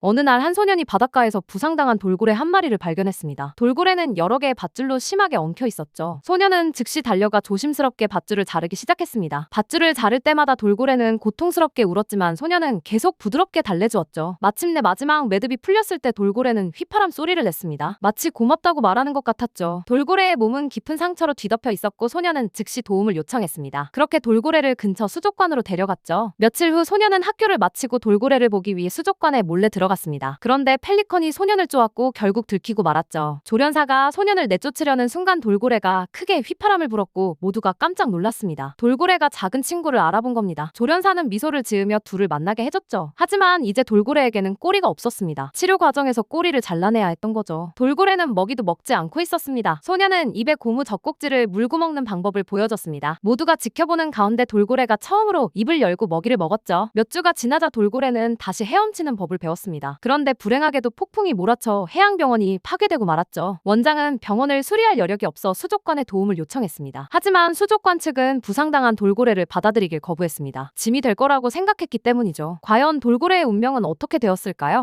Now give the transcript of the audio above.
어느 날 한 소년이 바닷가에서 부상당한 돌고래 한 마리를 발견했습니다. 돌고래는 여러 개의 밧줄로 심하게 엉켜 있었죠. 소년은 즉시 달려가 조심스럽게 밧줄을 자르기 시작했습니다. 밧줄을 자를 때마다 돌고래는 고통스럽게 울었지만 소년은 계속 부드럽게 달래주었죠. 마침내 마지막 매듭이 풀렸을 때 돌고래는 휘파람 소리를 냈습니다. 마치 고맙다고 말하는 것 같았죠. 돌고래의 몸은 깊은 상처로 뒤덮여 있었고 소년은 즉시 도움을 요청했습니다. 그렇게 돌고래를 근처 수족관으로 데려갔죠. 며칠 후 소년은 학교를 마치고 돌고래를 보기 위해 수족관에 몰래 들어갔습니다. 그런데 펠리컨이 소년을 쪼았고 결국 들키고 말았죠. 조련사가 소년을 내쫓으려는 순간 돌고래가 크게 휘파람을 불었고 모두가 깜짝 놀랐습니다. 돌고래가 작은 친구를 알아본 겁니다. 조련사는 미소를 지으며 둘을 만나게 해줬죠. 하지만 이제 돌고래에게는 꼬리가 없었습니다. 치료 과정에서 꼬리를 잘라내야 했던 거죠. 돌고래는 먹이도 먹지 않고 있었습니다. 소년은 입에 고무 젖꼭지를 물고 먹는 방법을 보여줬습니다. 모두가 지켜보는 가운데 돌고래가 처음으로 입을 열고 먹이를 먹었죠. 몇 주가 지나자 돌고래는 다시 헤엄치는 법을 배웠습니다. 그런데 불행하게도 폭풍이 몰아쳐 해양병원이 파괴되고 말았죠. 원장은 병원을 수리할 여력이 없어 수족관에 도움을 요청했습니다. 하지만 수족관 측은 부상당한 돌고래를 받아들이길 거부했습니다. 짐이 될 거라고 생각했기 때문이죠. 과연 돌고래의 운명은 어떻게 되었을까요?